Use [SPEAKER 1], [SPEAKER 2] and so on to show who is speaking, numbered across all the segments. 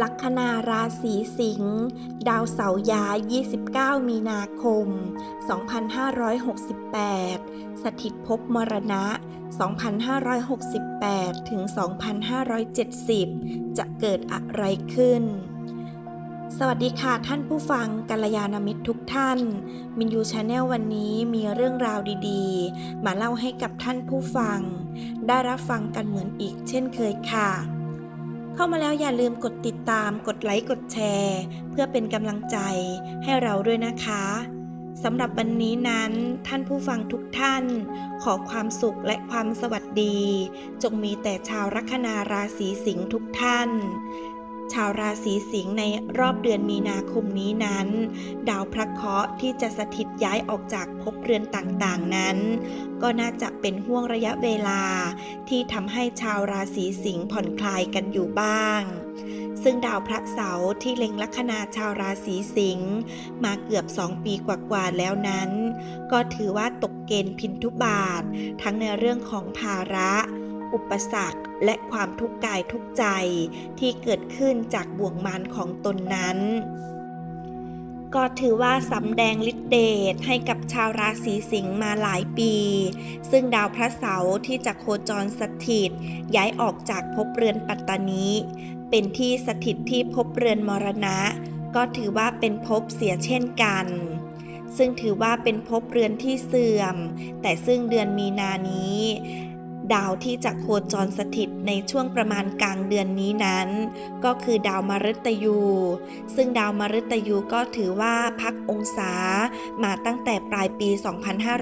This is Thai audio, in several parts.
[SPEAKER 1] ลัคนาราศีสิงห์ดาวเสาร์ย้าย 29 มีนาคม 2568 สถิตภพมรณะ 2568 ถึง 2570 จะเกิดอะไรขึ้น สวัสดีค่ะท่านผู้ฟังกัลยาณมิตรทุกท่าน มินยูชาแนลวันนี้มีเรื่องราวดีๆ มาเล่าให้กับท่านผู้ฟัง ได้รับฟังกันเหมือนอีกเช่นเคยค่ะ เข้ามาแล้วอย่าลืมกดติดตาม กดไลค์ กดแชร์ เพื่อเป็นกำลังใจให้เราด้วยนะคะสำหรับวันนี้นั้นท่านผู้ฟังทุกท่าน ขอความสุขและความสวัสดี จงมีแต่ชาวลัคนาราศีสิงห์ทุกท่าน ชาวราศีสิงห์ในรอบเดือนมีนาคมนี้นั้น ดาวพระเคราะห์ที่จะสถิตย้ายออกจากภพเรือนต่างๆนั้น ก็น่าจะเป็นห่วงระยะเวลา ที่ทำให้ชาวราศีสิงห์ผ่อนคลายกันอยู่บ้าง ซึ่งดาวพระเสาร์ที่เล็งลัคนาชาวราศีสิงห์มาเกือบ2ปีกว่าๆแล้วนั้น ก็ถือว่าตกเกณฑ์พินทุบาท ทั้งในเรื่องของภาระ อุปสรรคและความทุกข์กายทุกใจที่เกิดขึ้นจากบ่วงมารของตนนั้น ก็ถือว่าสำแดงฤทธิเดชให้กับชาวราศีสิงห์มาหลายปี ซึ่งดาวพระเสาร์ที่จะโคจรสถิตย้ายออกจากภพเรือนปัตตานีเป็นที่สถิตที่ภพเรือนมรณะ ก็ถือว่าเป็นภพเสียเช่นกันซึ่งถือว่าเป็นภพเรือนที่เสื่อม แต่ซึ่งเดือนมีนานี้ ดาวที่จะโคจรสถิตในช่วงประมาณกลางเดือนนี้นั้น ก็คือดาวมฤตยู ซึ่งดาวมฤตยูก็ถือว่าพักองศามาตั้งแต่ปลายปี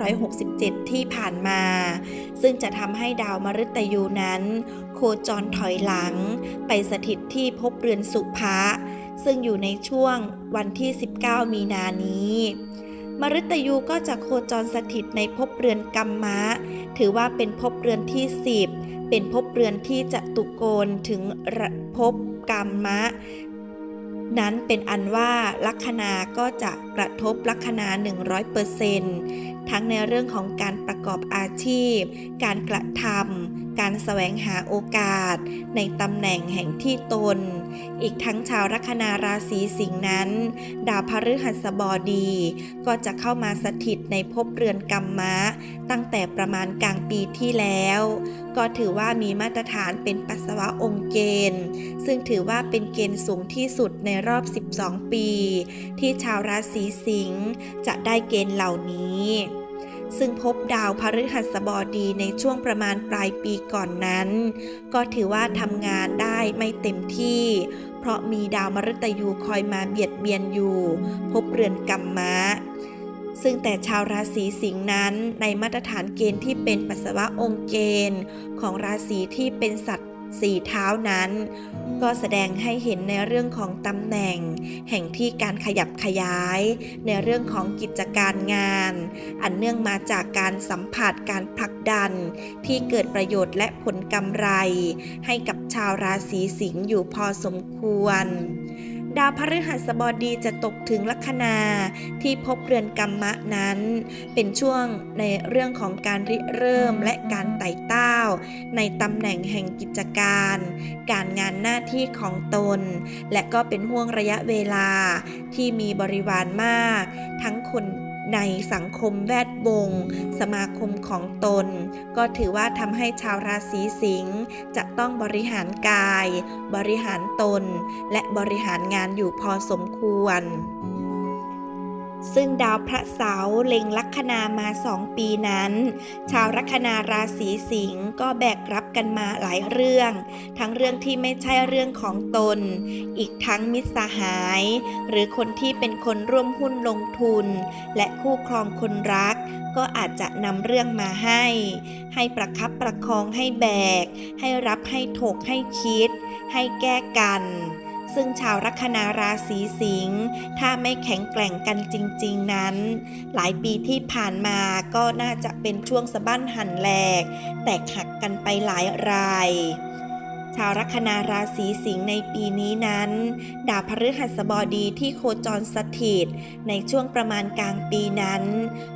[SPEAKER 1] 2567 ที่ผ่านมา ซึ่งจะทำให้ดาวมฤตยูนั้น โคจรถอยหลัง ไปสถิตที่ภพเรือนสุภะซึ่งอยู่ในช่วงวันที่ 19 มีนานี้ มฤตยูก็จะโคจรสถิตในภพเรือนกัมมะถือว่าเป็นภพเรือนที่10เป็นภพเรือนที่จะตุโกนถึงภพกัมมะ นั้นเป็นอันว่าลัคนาก็จะกระทบลัคนา 100%ทั้งในเรื่องของการประกอบอาชีพ การกระทำการแสวงหาโอกาส ในตำแหน่งแห่งที่ตน อีกทั้งชาวลัคนาราศีสิงห์นั้น ดาวพฤหัสบดี ก็จะเข้ามาสถิตในภพเรือนกัมมะ ตั้งแต่ประมาณกลางปีที่แล้ว ก็ถือว่ามีมาตรฐานเป็นปัสสาวะองค์เกณฑ์ ซึ่งถือว่าเป็นเกณฑ์สูงที่สุดในรอบ 12 ปี ที่ชาวราศีสิงห์จะได้เกณฑ์เหล่านี้ ซึ่งพบดาวพฤหัสบดีในช่วงประมาณปลายปีก่อนนั้น ก็ถือว่าทำงานได้ไม่เต็มที่ เพราะมีดาวมฤตยูคอยมาเบียดเบียนอยู่ พบเรือนกัมมะซึ่งแต่ชาวราศีสิงห์นั้นในมาตรฐานเกณฑ์ที่เป็นปัสสาวะองค์เกณฑ์ ของราศีที่เป็นสัตว์ สี่เท้านั้น ก็แสดงให้เห็นในเรื่องของตำแหน่ง แห่งที่การขยับขยาย ในเรื่องของกิจการงาน อันเนื่องมาจากการสัมผัสการผลักดัน ที่เกิดประโยชน์และผลกำไร ให้กับชาวราศีสิงห์อยู่พอสมควร ดาวพฤหัสบดีจะตกถึงลัคนาที่พบเรือนกรรมะนั้น เป็นช่วงในเรื่องของการริเริ่มและการไต่เต้า ในตำแหน่งแห่งกิจการ การงานหน้าที่ของตน และก็เป็นห่วงระยะเวลาที่มีบริวารมาก ทั้งคน ในสังคมแวดวง สมาคมของตน ก็ถือว่าทำให้ชาวราศีสิงห์จะต้องบริหารกาย บริหารตน และบริหารงานอยู่พอสมควร ซึ่งดาวพระเสาร์เล็งลัคนามาสองปีนั้น ชาวลัคนาราศีสิงห์ก็แบกรับกันมาหลายเรื่อง ทั้งเรื่องที่ไม่ใช่เรื่องของตน อีกทั้งมิตรสหาย หรือคนที่เป็นคนร่วมหุ้นลงทุน และคู่ครองคนรัก ก็อาจจะนำเรื่องมาให้ ให้ประคับประคองให้แบก ให้รับให้ถกให้คิด ให้แก้กัน ซึ่งชาวลัคนาราศีสิงห์ถ้าไม่แข็งแกร่งกันจริง ๆนั้น หลายปีที่ผ่านมาก็น่าจะเป็นช่วงสะบั้นหันแหลก แตกหักกันไปหลายรายชาวลัคนาราศีสิงห์ในปีนี้นั้น ดาวพฤหัสบดีที่โคจรสถิต ในช่วงประมาณกลางปีนั้น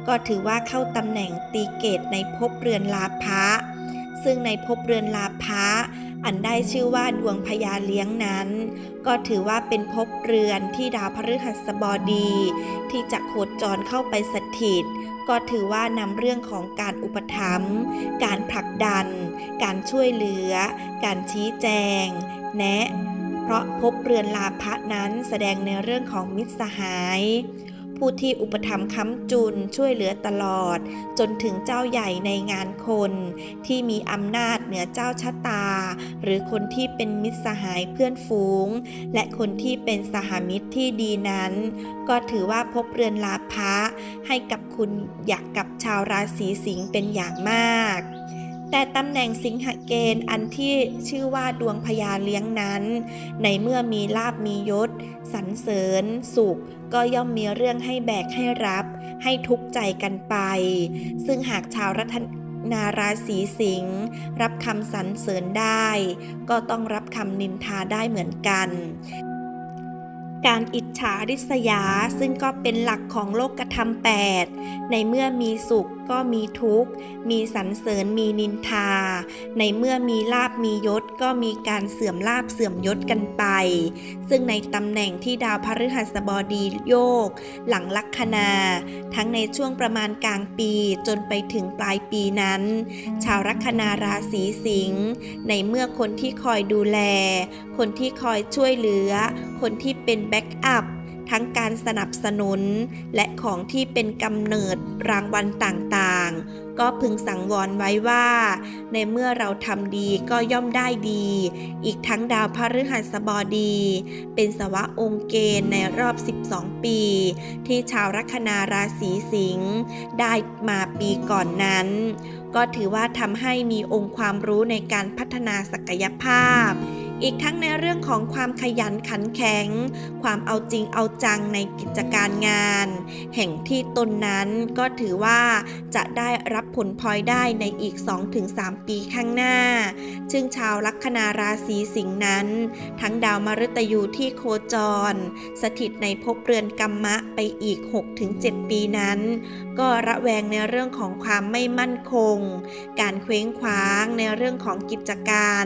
[SPEAKER 1] ก็ถือว่าเข้าตำแหน่งตีเกตในภพเรือนลาภะซึ่งในภพเรือนลาภะ อันได้ชื่อว่าดวงพญาเลี้ยงนั้น ก็ถือว่าเป็นภพเรือนที่ดาวพฤหัสบดี ที่จะโคจรเข้าไปสถิต ก็ถือว่านำเรื่องของการอุปถัมภ์การผลักดัน การช่วยเหลือ การชี้แจง แนะ เพราะภพเรือนลาภะนั้นแสดงในเรื่องของมิตรสหาย ผู้ที่อุปถัมภ์ค้ำจุนช่วยเหลือตลอด จนถึงเจ้าใหญ่ในงานคน ที่มีอำนาจเหนือเจ้าชะตา หรือคนที่เป็นมิตรสหายเพื่อนฝูง และคนที่เป็นสหมิตรที่ดีนั้น ก็ถือว่าพบเรือนลาภะให้กับคุณอยากกับชาวราศีสิงห์เป็นอย่างมาก แต่ตำแหน่งสิงหเกณฑ์อันที่ชื่อว่าดวงพญาเลี้ยงนั้น ในเมื่อมีลาบมียศสรรเสริญ สุข ก็ย่อมมีเรื่องให้แบกให้รับ ให้ทุกข์ใจกันไป ซึ่งหากชาวรัตนาราศีสิงห์รับคำสรรเสริญได้ ก็ต้องรับคำนินทาได้เหมือนกันการอิจฉาริษยาซึ่งก็เป็นหลักของโลกธรรมแปดในเมื่อมีสุขก็มีทุกข์ มีสรรเสริญมีนินทา ในเมื่อมีลาบมียศก็มีการเสื่อมลาบเสื่อมยศกันไป ซึ่งในตำแหน่งที่ดาวพฤหัสบดีโยก หลังลัคนา ทั้งในช่วงประมาณกลางปีจนไปถึงปลายปีนั้น ชาวลัคนาราศีสิงห์ในเมื่อคนที่คอยดูแล คนที่คอยช่วยเหลือ คนที่เป็นแบ็กอัพ ทั้งการสนับสนุน และของที่เป็นกำเนิดรางวัลต่างๆ ก็พึงสั่งวอนไว้ว่า ในเมื่อเราทำดีก็ย่อมได้ดี อีกทั้งดาวพฤหัสบดี เป็นสวะองค์เกณฑ์ในรอบ 12 ปี ที่ชาวลัคนาราศีสิงห์ได้มาปีก่อนนั้น ก็ถือว่าทำให้มีองค์ความรู้ในการพัฒนาศักยภาพ อีกทั้งในเรื่องของความขยันขันแข็ง ความเอาจริงเอาจังในกิจการงาน แห่งที่ตนนั้นก็ถือว่าจะได้รับผลพลอยได้ในอีก 2-3 ปีข้างหน้า ซึ่งชาวลัคนาราศีสิงห์นั้น ทั้งดาวมฤตยูที่โคจร สถิตในภพเรือนกรรมะไปอีก 6-7 ปีนั้น ก็ระแวงในเรื่องของความไม่มั่นคง การเคว้งคว้างในเรื่องของกิจการ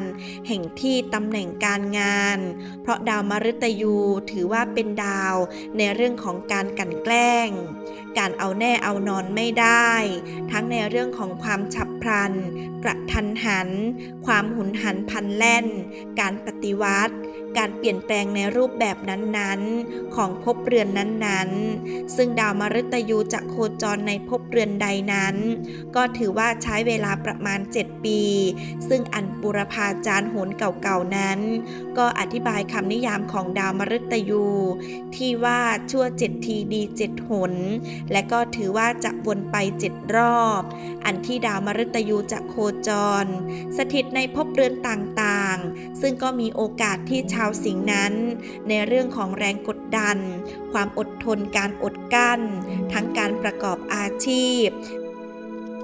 [SPEAKER 1] แห่งที่ตำแหน่งการงาน เพราะดาวมฤตยูถือว่าเป็นดาวในเรื่องของการกันแกล้ง การเอาแน่เอานอนไม่ได้ ทั้งในเรื่องของความฉับพลัน กระทันหัน ความหุนหันพันแล่น การปฏิวัติ การเปลี่ยนแปลงในรูปแบบนั้นๆ ของภพเรือนนั้นๆ ซึ่งดาวมฤตยูจะโคจรในภพเรือนใดนั้น ก็ถือว่าใช้เวลาประมาณ 7 ปี ซึ่งอันปุรพาจารย์โหนเก่าๆนั้น ก็อธิบายคำนิยามของดาวมฤตยู ที่ว่าชั่วเจ็ดทีดีเจ็ดหน และก็ถือว่าจะวนไปเจ็ดรอบ อันที่ดาวมฤตยูจะโคจร สถิตในภพเรือนต่างๆ ซึ่งก็มีโอกาสที่ชาวาวสิงห์นั้น ในเรื่องของแรงกดดัน ความอดทนการอดกั้น ทั้งการประกอบอาชีพ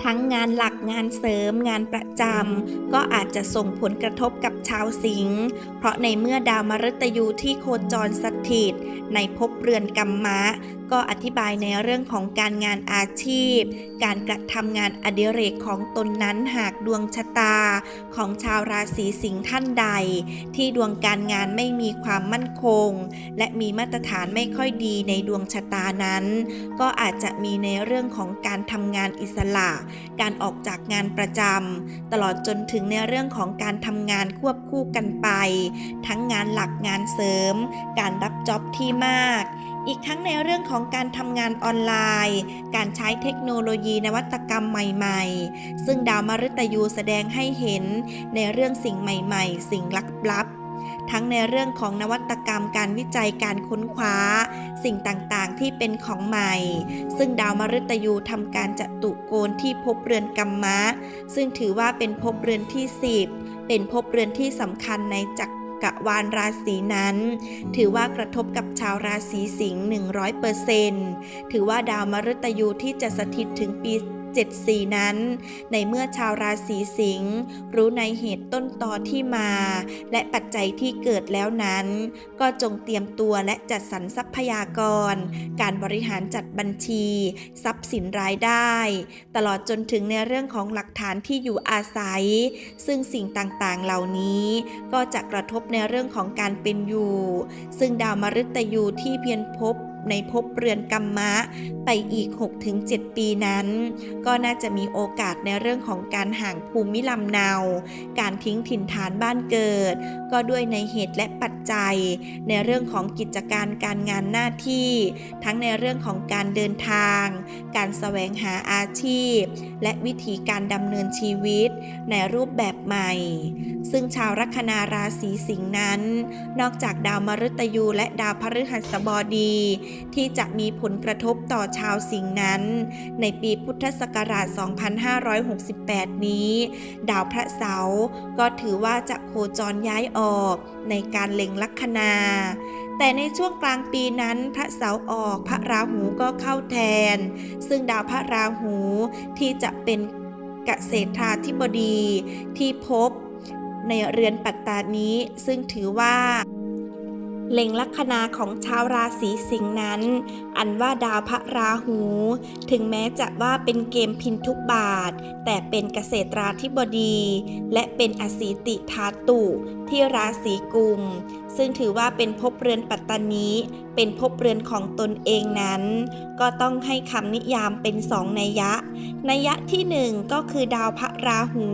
[SPEAKER 1] ทั้งงานหลักงานเสริมงานประจำก็อาจจะส่งผลกระทบกับชาวสิงห์เพราะในเมื่อดาวมฤตยูที่โคจรสถิต ในภพเรือนกรรมะก็อธิบายในเรื่องของการงานอาชีพ การกระทำงานอดิเรกของตนนั้นหากดวงชะตา ของชาวราศีสิงห์ท่านใด ที่ดวงการงานไม่มีความมั่นคง และมีมาตรฐานไม่ค่อยดีในดวงชะตานั้น ก็อาจจะมีในเรื่องของการทำงานอิสระ การออกจากงานประจำตลอดจนถึงในเรื่องของการทำงานควบคู่กันไป ทั้งงานหลักงานเสริม การรับจ็อบที่มาก อีกทั้งในเรื่องของการทำงานออนไลน์ การใช้เทคโนโลยีนวัตกรรมใหม่ ๆ ซึ่งดาวมฤตยูแสดงให้เห็นในเรื่องสิ่งใหม่ ๆ สิ่งลับๆทั้งในเรื่องของนวัตกรรมการวิจัยการค้นคว้า สิ่งต่างๆที่เป็นของใหม่ ซึ่งดาวมฤตยูทำการจัตุโกณที่ภพเรือนกรรมะ ซึ่งถือว่าเป็นภพเรือนที่ 10 เป็นภพเรือนที่สำคัญในจักร วานราศีนั้น ถือว่ากระทบกับชาวราศีสิงห์100%ถือว่าดาวมฤตยูที่จะสถิตถึงปี 74 นั้น ในเมื่อชาวราศีสิงห์รู้ในเหตุต้นตอที่มา และปัจจัยที่เกิดแล้วนั้น ก็จงเตรียมตัวและจัดสรรทรัพยากร การบริหารจัดบัญชี ทรัพย์สินรายได้ ตลอดจนถึงในเรื่องของหลักฐานที่อยู่อาศัย ซึ่งสิ่งต่างๆเหล่านี้ก็จะกระทบในเรื่องของการเป็นอยู่ ซึ่งดาวมฤตยูที่เพียนพบ ในภพเรือนกรรมะ ไปอีก 6-7 ปีนั้น ก็น่าจะมีโอกาสในเรื่องของการห่างภูมิลำเนา การทิ้งถิ่นฐานบ้านเกิด ก็ด้วยในเหตุและปัจจัย ในเรื่องของกิจการการงานหน้าที่ ทั้งในเรื่องของการเดินทาง การแสวงหาอาชีพ และวิธีการดำเนินชีวิต ในรูปแบบใหม่ ซึ่งชาวลัคนาราศีสิงห์นั้น นอกจากดาวมฤตยูและดาวพฤหัสบดี ที่จะมีผลกระทบต่อชาวสิงห์นั้น ในปีพุทธศักราช 2568 นี้ ดาวพระเสาร์ก็ถือว่าจะโคจรย้ายออกในการเล็งลัคนา แต่ในช่วงกลางปีนั้นพระเสาร์ออกพระราหูก็เข้าแทน ซึ่งดาวพระราหูที่จะเป็นเกษตราธิบดีที่พบในเรือนปัตตานี้ซึ่งถือว่า เล็งลัคนาของชาวราศีสิงห์นั้น อันว่าดาวพระราหู ถึงแม้จะว่าเป็นเกมพินทุกบาท แต่เป็นเกษตราธิบดี และเป็นอสีติธาตุที่ราศีกุม ซึ่งถือว่าเป็นภพเรือนปัตตานี เป็นภพเรือนของตนเองนั้น ก็ต้องให้คำนิยามเป็นสองนัยยะ นัยยะที่หนึ่งก็คือดาวพระราหู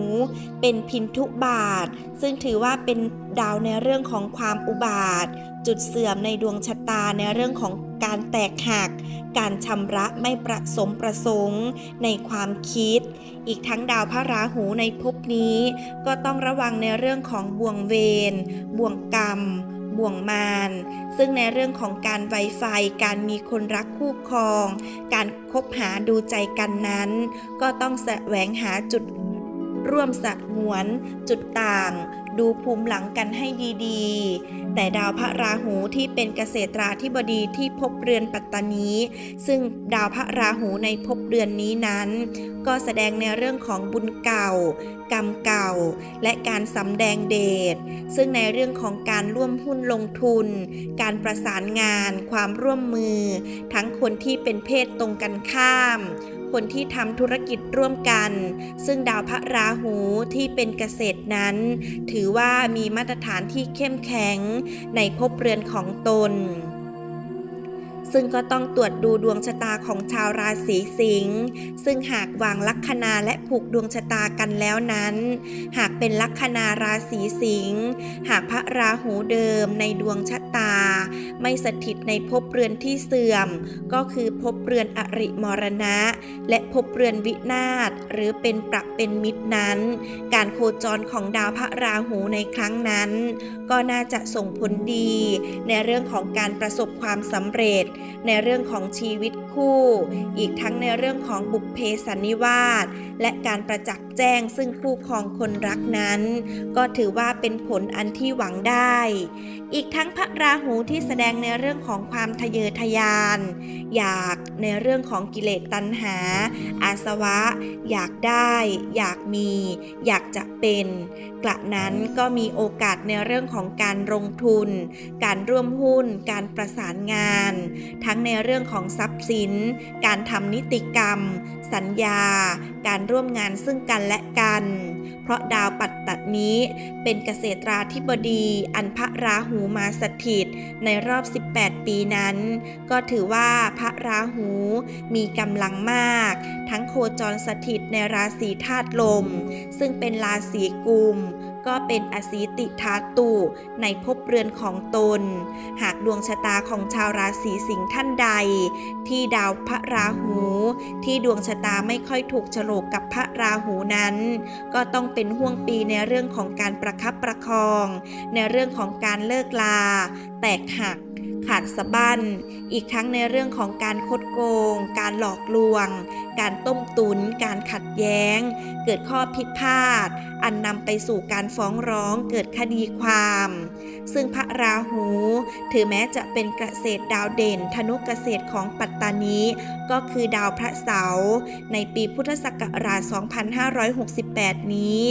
[SPEAKER 1] เป็นพินทุบาท ซึ่งถือว่าเป็นดาวในเรื่องของความอุบาท จุดเสื่อมในดวงชะตาในเรื่องของการแตกหัก การชำระไม่ประสมประสงค์ในความคิด อีกทั้งดาวพระราหูในภพนี้ ก็ต้องระวังในเรื่องของบ่วงเวรบ่วงกรรม บ่วงมารซึ่งในเรื่องของการไวไฟการมีคนรักคู่ครอง การคบหาดูใจกันนั้น ก็ต้องแสวงหาจุดร่วมสักหวนจุดต่าง ดูภูมิหลังกันให้ดีๆ แต่ดาวพระราหูที่เป็นเกษตราธิบดีที่พบเรือนปัตตานี ซึ่งดาวพระราหูในภพเรือนนี้นั้น ก็แสดงในเรื่องของบุญเก่า กรรมเก่า และการสำแดงเดช ซึ่งในเรื่องของการร่วมหุ้นลงทุน การประสานงาน ความร่วมมือ ทั้งคนที่เป็นเพศตรงกันข้าม คนที่ทำธุรกิจร่วมกัน ซึ่งดาวพระราหูที่เป็นเกษตรนั้น ถือว่ามีมาตรฐานที่เข้มแข็งในภพเรือนของตน ซึ่งก็ต้องตรวจดูดวงชะตาของชาวราศีสิงห์ซึ่งหากวางลัคนาและผูกดวงชะตากันแล้วนั้น หากเป็นลัคนาราศีสิงห์หากพระราหูเดิมในดวงชะตา ไม่สถิตในภพเรือนที่เสื่อม ก็คือภพเรือนอริมรณะ และภพเรือนวินาศหรือเป็นปรับเป็นมิตรนั้น การโคจรของดาวพระราหูในครั้งนั้น ก็น่าจะส่งผลดี ในเรื่องของการประสบความสำเร็จในเรื่องของชีวิตคู่ อีกทั้งในเรื่องของบุพเพสันนิวาสและการประจักษ์แจ้งซึ่งคู่ครองคนรักนั้น ก็ถือว่าเป็นผลอันที่หวังได้ อีกทั้งพระราหูที่แสดงในเรื่องของความทะเยอทะยาน อยากในเรื่องของกิเลสตัณหา อาสวะ อยากได้ อยากมี อยากจะเป็น กระนั้นก็มีโอกาสในเรื่องของการลงทุน การร่วมหุ้น การประสานงาน ทั้งในเรื่องของทรัพย์สินการทำนิติกรรม สัญญา การร่วมงานซึ่งกันและกัน เพราะดาวปัตตนี้เป็นเกษตราธิบดี อันพระราหูมาสถิต ในรอบ 18 ปีนั้น ก็ถือว่าพระราหูมีกำลังมาก ทั้งโคจรสถิตในราศีธาตุลม ซึ่งเป็นราศีกุม ก็เป็นอสีติธาตุในภพเรือนของตน หากดวงชะตาของชาวราศีสิงห์ท่านใด ที่ดาวพระราหู ที่ดวงชะตาไม่ค่อยถูกโฉลกกับพระราหูนั้น ก็ต้องเป็นห่วงปีในเรื่องของการประคับประคอง ในเรื่องของการเลิกลา แตกหัก ขาดสะบั้น อีกทั้งในเรื่องของการคดโกง การหลอกลวง การต้มตุน การขัดแย้ง เกิดข้อผิดพลาด อันนำไปสู่การฟ้องร้อง เกิดคดีความ ซึ่งพระราหู ถือแม้จะเป็นเกษตรดาวเด่น ธนุเกษตรของปัตตานี ก็คือดาวพระเสาร์ ในปีพุทธศักราช 2568 นี้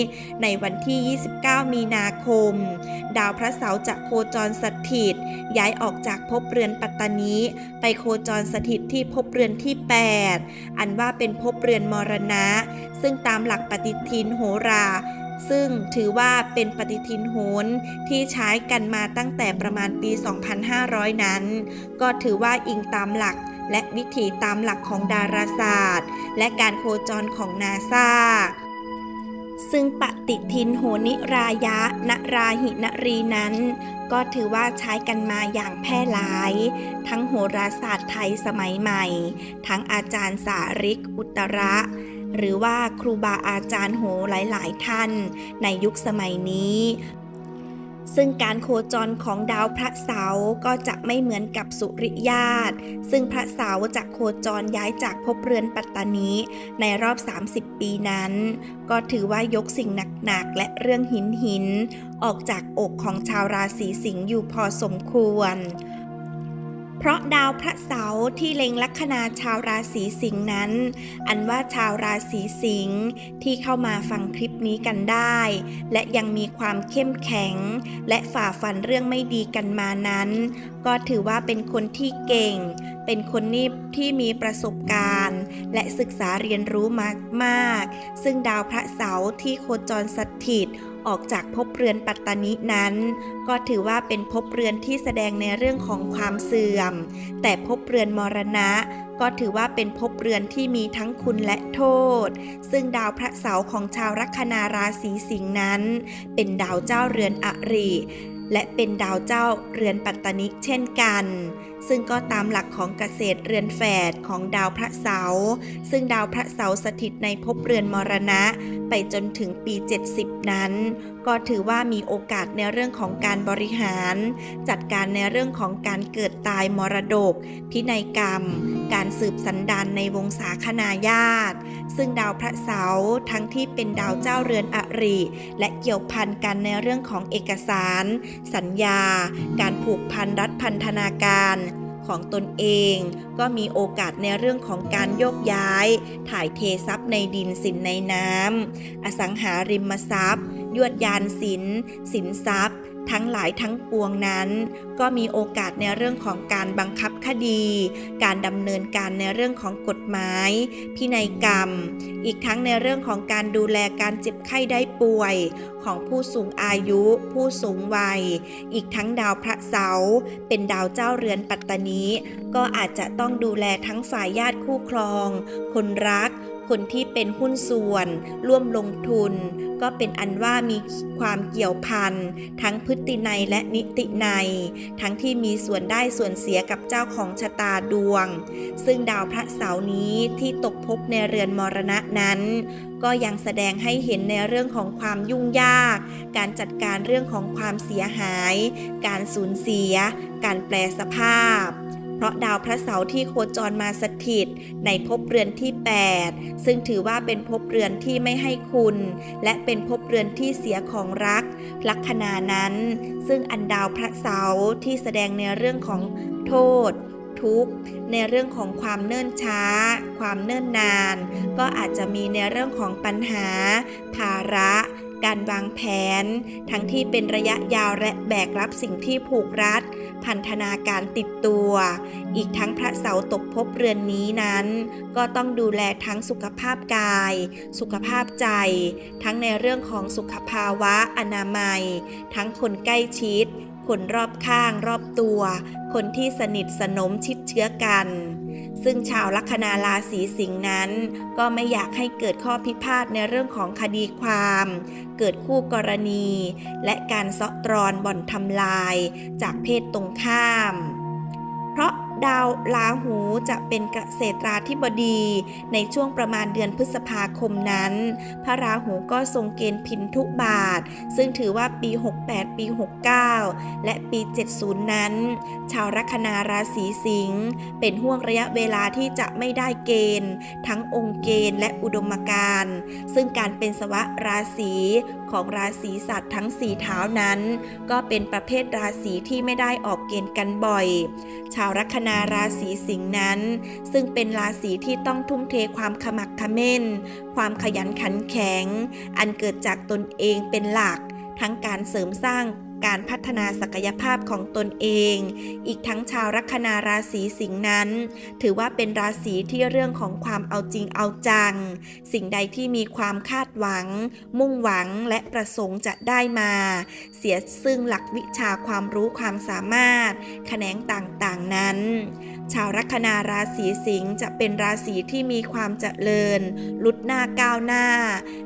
[SPEAKER 1] ในวันที่ 29 มีนาคม ดาวพระเสาร์จะโคจรสถิต ย้ายออกจากภพเรือนปัตตานี ไปโคจรสถิตที่ภพเรือนที่ 8 อันว่าเป็นภพเรือนมรณะ ซึ่งตามหลักปฏิทินโหราซึ่งถือว่าเป็นปฏิทินโหรที่ใช้กันมาตั้งแต่ประมาณปี 2500 นั้น ก็ถือว่าอิงตามหลัก และวิถีตามหลักของดาราศาสตร์ และการโคจรของนาซาซึ่งปฏิทินโหนิรายะนราหินรีนั้น ก็ถือว่าใช้กันมาอย่างแพร่หลาย ทั้งโหราศาสตร์ไทยสมัยใหม่ ทั้งอาจารย์สาริกอุตระ หรือว่าครูบาอาจารย์โหหลาย ๆ ท่าน ในยุคสมัยนี้ ซึ่งการโคจรของดาวพระเสาร์ก็จะไม่เหมือนกับสุริยาตซึ่งพระเสาร์จะโคจรย้ายจากภพเรือนปัตตานีในรอบ 30 ปีนั้น ก็ถือว่ายกสิ่งหนักๆ และเรื่องหินหิน ออกจากอกของชาวราศีสิงห์อยู่พอสมควร เพราะดาวพระเสาร์ที่เล็งลัคนาชาวราศีสิงห์นั้น อันว่าชาวราศีสิงห์ที่เข้ามาฟังคลิปนี้กันได้ และยังมีความเข้มแข็ง และฝ่าฟันเรื่องไม่ดีกันมานั้น ก็ถือว่าเป็นคนที่เก่ง เป็นคนนี่ที่มีประสบการณ์ และศึกษาเรียนรู้มากมากๆซึ่งดาวพระเสาร์ที่โคจรสถิต ออกจากภพเรือนปัตตานินั้น ก็ถือว่าเป็นภพเรือนที่แสดงในเรื่องของความเสื่อม แต่ภพเรือนมรณะ ก็ถือว่าเป็นภพเรือนที่มีทั้งคุณและโทษ ซึ่งดาวพระเสาร์ของชาวลัคนาราศีสิงห์นั้น เป็นดาวเจ้าเรือนอริ และเป็นดาวเจ้าเรือนปัตตานิเช่นกัน ซึ่งก็ตามหลักของเกษตรเรือนแฝดของดาวพระเสาร์ซึ่งดาวพระเสาร์สถิตในภพเรือนมรณะ ไปจนถึงปี 70 นั้นก็ถือว่ามีโอกาสในเรื่องของการบริหาร จัดการในเรื่องของการเกิดตายมรดก พินัยกรรม การสืบสันดานในวงศาคณาญาติ ซึ่งดาวพระเสาร์ทั้งที่เป็นดาวเจ้าเรือนอริ และเกี่ยวพันกันในเรื่องของเอกสาร สัญญา การผูกพันรัฐพันธนาการของตนเองก็มีโอกาสในเรื่องของการโยกย้าย ถ่ายเททรัพย์ในดินสินในน้ำอสังหาริมทรัพย์ ยวดยานสินสินทรัพย์ ทั้งหลายทั้งปวงนั้น ก็มีโอกาสในเรื่องของการบังคับคดี การดำเนินการในเรื่องของกฎหมาย พินัยกรรม อีกทั้งในเรื่องของการดูแลการเจ็บไข้ได้ป่วย ของผู้สูงอายุ ผู้สูงวัย อีกทั้งดาวพระเสาร์เป็นดาวเจ้าเรือนปัตตานีก็อาจจะต้องดูแลทั้งฝ่ายญาติคู่ครอง คนรัก คนที่เป็นหุ้นส่วน ร่วมลงทุน ก็เป็นอันว่ามีความเกี่ยวพันทั้งพฤตินัยและนิตินัยทั้งที่มีส่วนได้ส่วนเสียกับเจ้าของชะตาดวง ซึ่งดาวพระเสาร์นี้ที่ตกภพในเรือนมรณะนั้น ก็ยังแสดงให้เห็นในเรื่องของความยุ่งยาก การจัดการเรื่องของความเสียหาย การสูญเสีย การแปลสภาพ เพราะดาวพระเสาร์ที่โคจรมาสถิต ในภพเรือนที่ 8 ซึ่งถือว่าเป็นภพเรือนที่ไม่ให้คุณ และเป็นภพเรือนที่เสียของรัก ลัคนานั้น ซึ่งอันดาวพระเสาร์ที่แสดงในเรื่องของโทษทุกข์ในเรื่องของความเนิ่นช้า ความเนิ่นนาน ก็อาจจะมีในเรื่องของปัญหา ภาระ การวางแผน ทั้งที่เป็นระยะยาวและแบกรับสิ่งที่ผูกรัด พันธนาการติดตัว อีกทั้งพระเสาร์ตกภพเรือนนี้นั้น ก็ต้องดูแลทั้งสุขภาพกาย สุขภาพใจ ทั้งในเรื่องของสุขภาวะอนามัย ทั้งคนใกล้ชิด คนรอบข้างรอบตัว คนที่สนิทสนมชิดเชื้อกัน ซึ่งชาวลัคนาราศีสิงห์นั้น ก็ไม่อยากให้เกิดข้อพิพาทในเรื่องของคดีความ เกิดคู่กรณี และการเซาะตรอนบ่อนทำลาย จากเพศตรงข้าม เพราะ ดาวลาหูจะเป็นเกษตราธิบดี ในช่วงประมาณเดือนพฤษภาคมนั้น พระราหูก็ทรงเกณฑ์พินทุบาท ซึ่งถือว่าปี 68 ปี 69 และปี 70 นั้น ชาวลัคนาราศีสิงห์เป็นห่วงระยะเวลาที่จะไม่ได้เกณฑ์ ทั้งองค์เกณฑ์และอุดมการณ์ซึ่งการเป็นสวะราศีของราศีสัตว์ทั้งสี่เท้านั้น ก็เป็นประเภทราศีที่ไม่ได้ออกเกณฑ์กันบ่อย ชาวลัคนาราศีสิงห์นั้น ซึ่งเป็นราศีที่ต้องทุ่มเทความขมักเขม้น ความขยันขันแข็ง อันเกิดจากตนเองเป็นหลัก ทั้งการเสริมสร้าง การพัฒนาศักยภาพของตนเอง อีกทั้งชาวลัคนาราศีสิงห์นั้น ถือว่าเป็นราศีที่เรื่องของความเอาจริงเอาจัง สิ่งใดที่มีความคาดหวัง มุ่งหวังและประสงค์จะได้มา เสียซึ่งหลักวิชาความรู้ความสามารถ แขนงต่างๆนั้น ชาวลัคนาราศีสิงห์จะเป็นราศีที่มีความเจริญ ลุดหน้าก้าวหน้า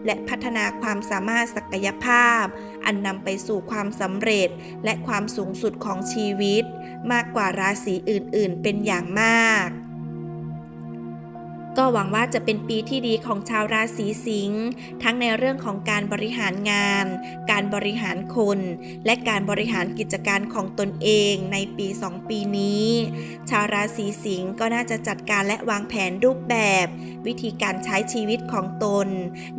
[SPEAKER 1] และพัฒนาความสามารถศักยภาพ อันนำไปสู่ความสำเร็จและความสูงสุดของชีวิต มากกว่าราศีอื่นๆ เป็นอย่างมาก ก็หวังว่าจะเป็นปีที่ดีของชาวราศีสิงห์ทั้งในเรื่องของการบริหารงาน การบริหารคน และการบริหารกิจการของตนเองในปี 2 ปีนี้ ชาวราศีสิงห์ก็น่าจะจัดการและวางแผนรูปแบบ วิธีการใช้ชีวิตของตน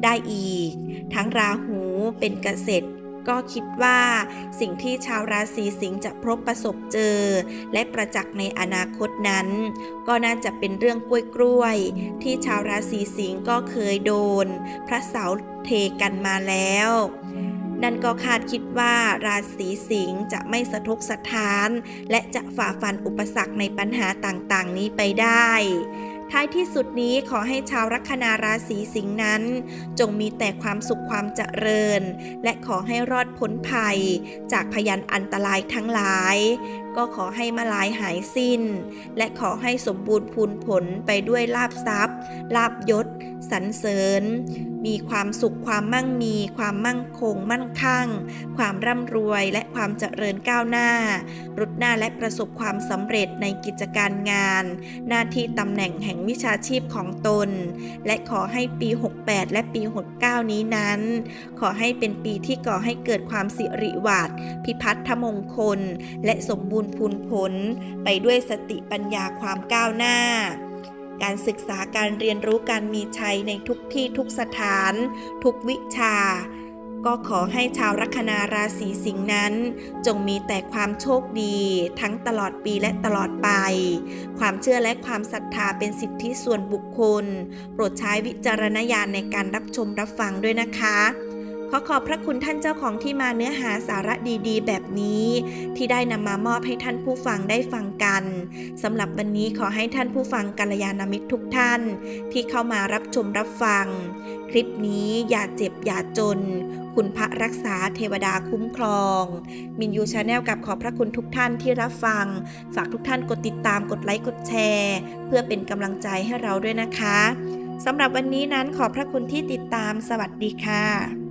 [SPEAKER 1] ได้อีก ทั้งราหูเป็นเกษตร ก็คิดว่าสิ่งที่ชาวราศีสิงห์จะพบประสบเจอ และประจักษ์ในอนาคตนั้น ก็น่าจะเป็นเรื่องกล้วยกล้วยๆที่ชาวราศีสิงห์ก็เคยโดน พระเสาเทกันมาแล้ว นั่นก็คาดคิดว่าราศีสิงห์จะไม่สะทกสะท้าน และจะฝ่าฟันอุปสรรคในปัญหาต่างๆ นี้ไปได้ ท้ายที่สุดนี้ขอให้ชาวลัคนาราศีสิงห์นั้น จงมีแต่ความสุขความเจริญ และขอให้รอดพ้นภัย จากพยันอันตรายทั้งหลาย ก็ขอให้มาลายหายสิ้น และขอให้สมบูรณ์พูนผลไปด้วยลาบทรัพย์ ลาบยศสรรเสริญ มีความสุขความมั่งมี ความมั่งคง มั่นคั่ง ความร่ำรวยและความเจริญก้าวหน้า รุดหน้าและประสบความสำเร็จในกิจการงาน หน้าที่ตำแหน่งแห่งวิชาชีพของตน และขอให้ปี 68 และปี 69 นี้นั้น ขอให้เป็นปีที่ก่อให้เกิดความสิริวัตรพิพัฒนมงคล และสมบูรณ์พูนผล ไปด้วยสติปัญญาความก้าวหน้า การศึกษาการเรียนรู้การมีชัยในทุกที่ทุกสถาน ทุกวิชา ก็ขอให้ชาวลัคนาราศีสิงห์นั้น จงมีแต่ความโชคดี ทั้งตลอดปีและตลอดไป ความเชื่อและความศรัทธาเป็นสิทธิส่วนบุคคล โปรดใช้วิจารณญาณในการรับชมรับฟังด้วยนะคะ ขอขอบพระคุณท่านเจ้าของที่มาเนื้อหาสาระดีๆ แบบนี้ ที่ได้นำมามอบให้ท่านผู้ฟังได้ฟังกันสำหรับวันนี้ขอให้ท่านผู้ฟังกัลยาณมิตรทุกท่าน ที่เข้ามารับชมรับฟัง คลิปนี้อย่าเจ็บอย่าจน คุณพระรักษาเทวดาคุ้มครอง มินยูชาแนลกับขอบพระคุณทุกท่านที่รับฟัง ฝากทุกท่านกดติดตามกดไลค์กดแชร์ เพื่อเป็นกำลังใจให้เราด้วยนะคะสำหรับวันนี้นั้นขอบพระคุณที่ติดตามสวัสดีค่ะ